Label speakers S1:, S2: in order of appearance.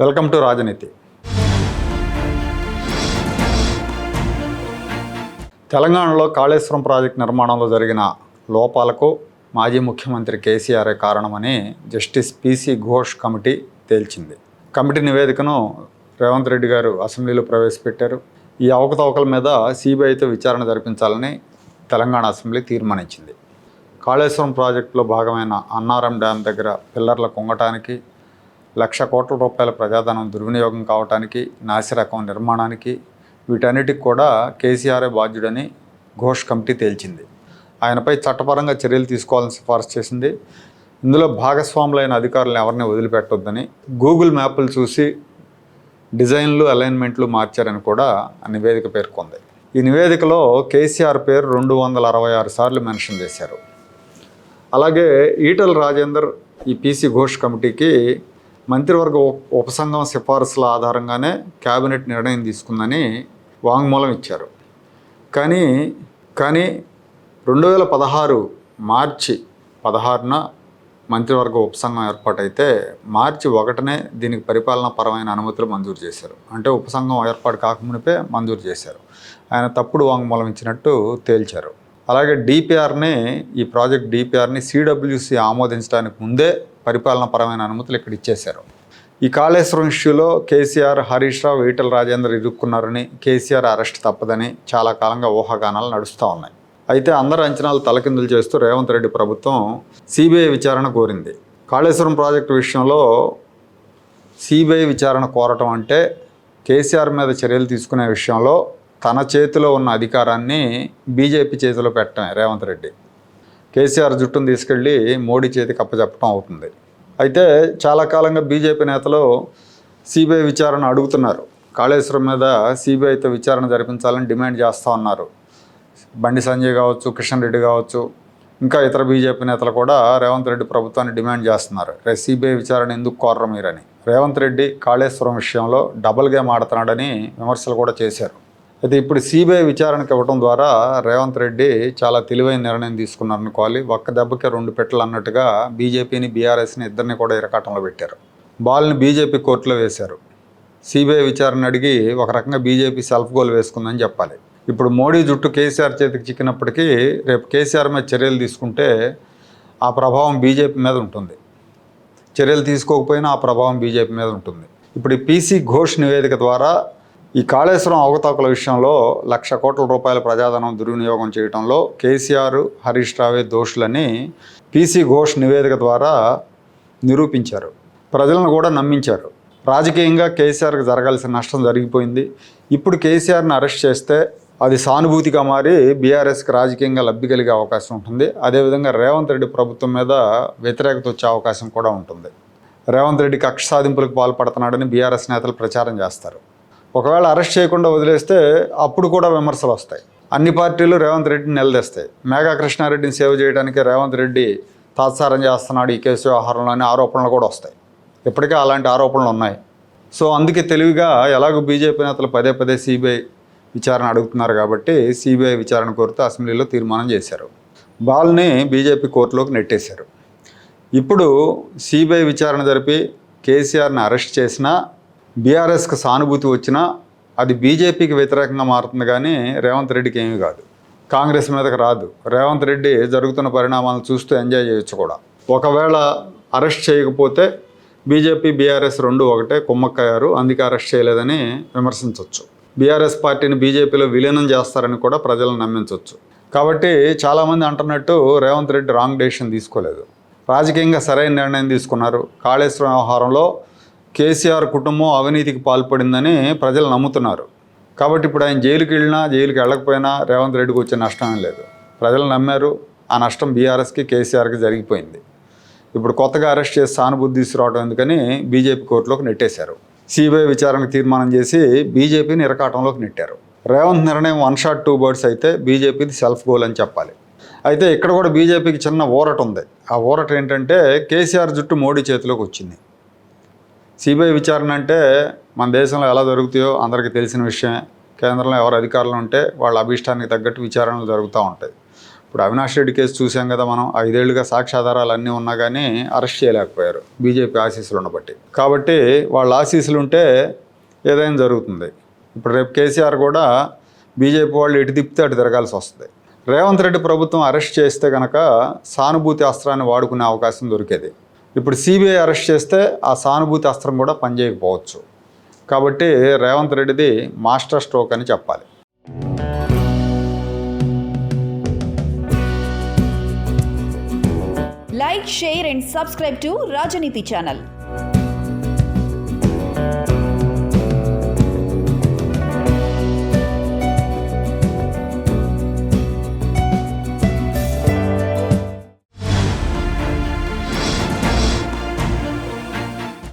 S1: Welcome to రాజనీతి. తెలంగాణలో Kaleshwaram project నిర్మాణంలో జరిగిన లోపాలకు మాజీ ముఖ్యమంత్రి కేసీఆర్ కారణమని జస్టిస్ పీసీ ఘోష్ కమిటీ తేల్చింది. కమిటీ నివేదికను రేవంత్ రెడ్డి గారు అసెంబ్లీలో ప్రవేశపెట్టారు. ఈ అవకతవకల మీద సిబిఐతో విచారణ జరిపించాలని తెలంగాణ అసెంబ్లీ తీర్మానించింది. కాళేశ్వరం ప్రాజెక్టులో భాగమైన అన్నారం డ్యామ్ దగ్గర పిల్లర్ల కుంగటానికి లక్ష కోట్ల రూపాయల ప్రజాధనం దుర్వినియోగం కావటానికి నాసిరకం నిర్మాణానికి వీటన్నిటికి కూడా కేసీఆర్ఏ బాధ్యుడని ఘోష్ కమిటీ తేల్చింది. ఆయనపై చట్టపరంగా చర్యలు తీసుకోవాలని సిఫార్సు చేసింది. ఇందులో భాగస్వాములైన అధికారులను ఎవరిని వదిలిపెట్టొద్దని గూగుల్ మ్యాప్లు చూసి డిజైన్లు అలైన్మెంట్లు మార్చారని కూడా ఆ నివేదిక పేర్కొంది. ఈ నివేదికలో కేసీఆర్ పేరు రెండు వందల అరవై ఆరు సార్లు మెన్షన్ చేశారు. అలాగే ఈటల రాజేందర్ ఈ పీసీ ఘోష్ కమిటీకి మంత్రివర్గ ఉపసంఘం సిఫార్సుల ఆధారంగానే కేబినెట్ నిర్ణయం తీసుకుందని వాంగ్మూలం ఇచ్చారు. కానీ కానీ రెండు వేల పదహారు మార్చి పదహారున మంత్రివర్గ ఉపసంఘం ఏర్పాటైతే మార్చి ఒకటనే దీనికి పరిపాలన పరమైన అనుమతులు మంజూరు చేశారు. అంటే ఉపసంఘం ఏర్పాటు కాకమునిపే మంజూరు చేశారు. ఆయన తప్పుడు వాంగ్మూలం ఇచ్చినట్టు తేల్చారు. అలాగే డిపిఆర్ని ఈ ప్రాజెక్ట్ డిపిఆర్ని సిడబ్ల్యూసి ఆమోదించడానికి ముందే పరిపాలన పరమైన అనుమతులు ఇక్కడ ఇచ్చేశారు. ఈ కాళేశ్వరం ఇష్యూలో కేసీఆర్ హరీష్ రావు ఈటల రాజేందర్ ఇరుక్కున్నారని కేసీఆర్ అరెస్ట్ తప్పదని చాలా కాలంగా ఊహాగానాలు నడుస్తూ ఉన్నాయి. అయితే అందరి అంచనాలు తలకిందులు చేస్తూ రేవంత్ రెడ్డి ప్రభుత్వం సిబిఐ విచారణ కోరింది. కాళేశ్వరం ప్రాజెక్టు విషయంలో సిబిఐ విచారణ కోరటం అంటే కేసీఆర్ మీద చర్యలు తీసుకునే విషయంలో తన చేతిలో ఉన్న అధికారాన్ని బీజేపీ చేతిలో పెట్టడమే రేవంత్ రెడ్డి. కేసీఆర్ జుట్టును తీసుకెళ్ళి మోడీ చేతికి అప్పచెప్పడం అవుతుంది. అయితే చాలా కాలంగా బీజేపీ నేతలు సిబిఐ విచారణ అడుగుతున్నారు. కాళేశ్వరం మీద సిబిఐతో విచారణ జరిపించాలని డిమాండ్ చేస్తూ ఉన్నారు. బండి సంజయ్ కావచ్చు కిషన్ రెడ్డి కావచ్చు ఇంకా ఇతర బీజేపీ నేతలు కూడా రేవంత్ రెడ్డి ప్రభుత్వాన్ని డిమాండ్ చేస్తున్నారు. రే సిబిఐ విచారణ ఎందుకు కోరరు మీరని? రేవంత్ రెడ్డి కాళేశ్వరం విషయంలో డబుల్ గేమ్ ఆడుతున్నాడని విమర్శలు కూడా చేశారు. అయితే ఇప్పుడు సిబిఐ విచారణకు ఇవ్వడం ద్వారా రేవంత్ రెడ్డి చాలా తెలివైన నిర్ణయం తీసుకున్నారనుకోవాలి ఒక్క దెబ్బకి రెండు పెట్టలు అన్నట్టుగా బీజేపీని బీఆర్ఎస్ని ఇద్దరిని కూడా ఇరకాటంలో పెట్టారు. బాల్ని బీజేపీ కోర్టులో వేశారు. సిబిఐ విచారణ అడిగి ఒక రకంగా బీజేపీ సెల్ఫ్ గోల్ వేసుకుందని చెప్పాలి. ఇప్పుడు మోడీ జుట్టు కేసీఆర్ చేతికి చిక్కినప్పటికీ రేపు కేసీఆర్ మీద చర్యలు తీసుకుంటే ఆ ప్రభావం బీజేపీ మీద ఉంటుంది. చర్యలు తీసుకోకపోయినా ఆ ప్రభావం బీజేపీ మీద ఉంటుంది. ఇప్పుడు ఈ పీసీ ఘోష్ నివేదిక ద్వారా ఈ కాళేశ్వరం అవకతవకల విషయంలో లక్ష కోట్ల రూపాయల ప్రజాధనం దుర్వినియోగం చేయడంలో కేసీఆర్ హరీష్ రావే దోషులని పీసీ ఘోష్ నివేదిక ద్వారా నిరూపించారు. ప్రజలను కూడా నమ్మించారు. రాజకీయంగా కేసీఆర్కి జరగాల్సిన నష్టం జరిగిపోయింది. ఇప్పుడు కేసీఆర్ని అరెస్ట్ చేస్తే అది సానుభూతిగా మారి బీఆర్ఎస్కి రాజకీయంగా లబ్ధి కలిగే అవకాశం ఉంటుంది. అదేవిధంగా రేవంత్ రెడ్డి ప్రభుత్వం మీద వ్యతిరేకత వచ్చే అవకాశం కూడా ఉంటుంది. రేవంత్ రెడ్డి కక్ష సాధింపులకు పాల్పడుతున్నాడని బీఆర్ఎస్ నేతలు ప్రచారం చేస్తారు. ఒకవేళ అరెస్ట్ చేయకుండా వదిలేస్తే అప్పుడు కూడా విమర్శలు వస్తాయి. అన్ని పార్టీలు రేవంత్ రెడ్డిని నిలదీస్తాయి. మేఘా కృష్ణారెడ్డిని సేవ్ చేయడానికి రేవంత్ రెడ్డి తాత్సారం చేస్తున్నాడు ఈ కేసు వ్యవహారంలోని ఆరోపణలు కూడా వస్తాయి. ఇప్పటికే అలాంటి ఆరోపణలు ఉన్నాయి. సో అందుకే తెలివిగా ఎలాగో బీజేపీ నేతలు పదే పదే సిబిఐ విచారణ అడుగుతున్నారు కాబట్టి సిబిఐ విచారణ కోరుతూ అసెంబ్లీలో తీర్మానం చేశారు. బాల్ని బీజేపీ కోర్టులోకి నెట్టేశారు. ఇప్పుడు సిబిఐ విచారణ జరిపి కేసీఆర్ని అరెస్ట్ చేసినా బీఆర్ఎస్కి సానుభూతి వచ్చినా అది బీజేపీకి వ్యతిరేకంగా మారుతుంది కానీ రేవంత్ రెడ్డికి ఏమీ కాదు. కాంగ్రెస్ మీదకి రాదు. రేవంత్ రెడ్డి జరుగుతున్న పరిణామాలను చూస్తూ ఎంజాయ్ చేయొచ్చు కూడా. ఒకవేళ అరెస్ట్ చేయకపోతే బీజేపీ బీఆర్ఎస్ రెండు ఒకటే కుమ్మక్కయ్యారు. అందుకే అరెస్ట్ చేయలేదని విమర్శించవచ్చు బీఆర్ఎస్ పార్టీని బీజేపీలో విలీనం చేస్తారని కూడా ప్రజలను నమ్మించవచ్చు కాబట్టి చాలామంది అంటున్నట్టు రేవంత్ రెడ్డి రాంగ్ డెసిషన్ తీసుకోలేదు. రాజకీయంగా సరైన నిర్ణయం తీసుకున్నారు. కాళేశ్వరం వ్యవహారంలో కేసీఆర్ కుటుంబం అవినీతికి పాల్పడిందని ప్రజలు నమ్ముతున్నారు. కాబట్టి ఇప్పుడు ఆయన జైలుకి వెళ్ళినా జైలుకి వెళ్ళకపోయినా రేవంత్ రెడ్డికి వచ్చే నష్టం లేదు. ప్రజలు నమ్మారు. ఆ నష్టం బీఆర్ఎస్కి కేసీఆర్కి జరిగిపోయింది. ఇప్పుడు కొత్తగా అరెస్ట్ చేసి సానుభూతి తీసుకురావడం ఎందుకని బీజేపీ కోర్టులోకి నెట్టేశారు. సిబిఐ విచారణకు తీర్మానం చేసి బీజేపీని ఇరకాటంలోకి నెట్టారు. రేవంత్ నిర్ణయం వన్ షాట్ టూ బర్డ్స్ అయితే బీజేపీది సెల్ఫ్ గోల్ అని చెప్పాలి. అయితే ఇక్కడ కూడా బీజేపీకి చిన్న ఊరట ఉంది. ఆ ఊరట ఏంటంటే కేసీఆర్ జుట్టు మోడీ చేతిలోకి వచ్చింది. సిబిఐ విచారణ అంటే మన దేశంలో ఎలా జరుగుతాయో అందరికీ తెలిసిన విషయమే. కేంద్రంలో ఎవరు అధికారులు ఉంటే వాళ్ళ అభిష్టానికి తగ్గట్టు విచారణలు జరుగుతూ ఉంటాయి. ఇప్పుడు అవినాష్ రెడ్డి కేసు చూసాం కదా మనం ఐదేళ్ళుగా సాక్ష్యాధారాలు అన్నీ ఉన్నా కానీ అరెస్ట్ చేయలేకపోయారు. బీజేపీ ఆశీస్సులు ఉండబట్టి. కాబట్టి వాళ్ళ ఆశీస్సులు ఉంటే ఏదైనా జరుగుతుంది. ఇప్పుడు రేపు కేసీఆర్ కూడా బీజేపీ వాళ్ళు ఎటు తిప్పితే అటు తిరగాల్సి వస్తుంది. రేవంత్ రెడ్డి ప్రభుత్వం అరెస్ట్ చేస్తే కనుక సానుభూతి అస్త్రాన్ని వాడుకునే అవకాశం దొరికేది. ఇప్పుడు సిబిఐ అరెస్ట్ చేస్తే ఆ సానుభూతి అస్త్రం కూడా పనిచేయకపోవచ్చు. కాబట్టి రేవంత్ రెడ్డిది మాస్టర్ స్ట్రోక్ అని చెప్పాలి.
S2: Like share and subscribe to Rajaneeti channel